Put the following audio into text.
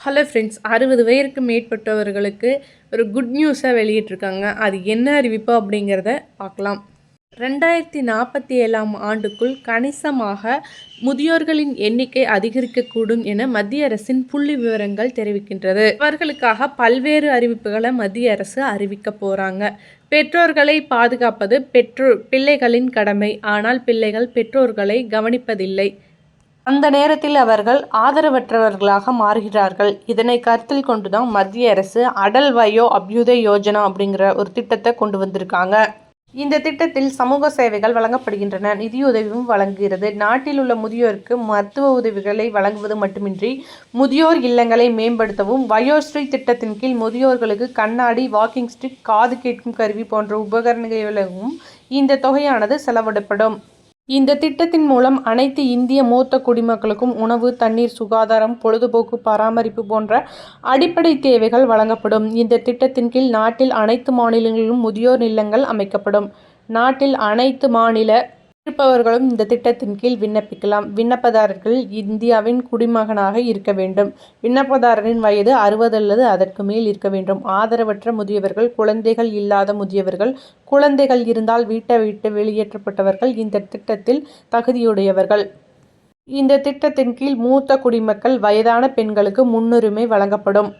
Hello friends அறுபது வயதுக்கு மேற்பட்டவர்களுக்கு ஒரு குட் நியூஸை வெளியிட்டிருக்காங்க. அது என்ன அறிவிப்பு அப்படிங்கிறத பார்க்கலாம். ரெண்டாயிரத்தி நாற்பத்தி ஏழாம் ஆண்டுக்குள் கணிசமாக முதியோர்களின் எண்ணிக்கை அதிகரிக்கக்கூடும் என மத்திய அரசின் புள்ளி விவரங்கள் தெரிவிக்கின்றது. அவர்களுக்காக பல்வேறு அறிவிப்புகளை மத்திய அரசு அறிவிக்க போகிறாங்க பெற்றோர்களை பாதுகாப்பது பெற்றோர் பிள்ளைகளின் கடமை. ஆனால் பிள்ளைகள் பெற்றோர்களை கவனிப்பதில்லை. அந்த நேரத்தில் அவர்கள் ஆதரவற்றவர்களாக மாறுகிறார்கள். இதனை கருத்தில் கொண்டுதான் மத்திய அரசு அடல் வயோ அபியுதய யோஜனா அப்படிங்கிற ஒரு திட்டத்தை கொண்டு வந்திருக்காங்க. இந்த திட்டத்தில் சமூக சேவைகள் வழங்கப்படுகின்றன. நிதியுதவியும் வழங்குகிறது. நாட்டில் உள்ள முதியோருக்கு மருத்துவ உதவிகளை வழங்குவது மட்டுமின்றி முதியோர் இல்லங்களை மேம்படுத்தவும் வயோஸ்ரீ திட்டத்தின் கீழ் முதியோர்களுக்கு கண்ணாடி வாக்கிங் ஸ்டிக் காது கேட்கும் கருவி போன்ற உபகரணங்களும் இந்த தொகையானது செலவிடப்படும். இந்த திட்டத்தின் மூலம் அனைத்து இந்திய மூத்த குடிமக்களுக்கும் உணவு தண்ணீர் சுகாதாரம் பொழுதுபோக்கு பராமரிப்பு போன்ற அடிப்படை தேவைகள் வழங்கப்படும். இந்த திட்டத்தின் கீழ் நாட்டில் அனைத்து மாநிலங்களிலும் முதியோர் இல்லங்கள் அமைக்கப்படும். நாட்டில் அனைத்து மாநில இருப்பவர்களும் இந்த திட்டத்தின் கீழ் விண்ணப்பிக்கலாம். விண்ணப்பதாரர்கள் இந்தியாவின் குடிமகனாக இருக்க வேண்டும். விண்ணப்பதாரரின் வயது அறுபது அல்லது அதற்கு மேல் இருக்க வேண்டும். ஆதரவற்ற முதியவர்கள் குழந்தைகள் இல்லாத முதியவர்கள் குழந்தைகள் இருந்தால் வீட்டை விட்டு வெளியேற்றப்பட்டவர்கள் இந்த திட்டத்தில் தகுதியுடையவர்கள். இந்த திட்டத்தின் கீழ் மூத்த குடிமக்கள் வயதான பெண்களுக்கு முன்னுரிமை வழங்கப்படும்.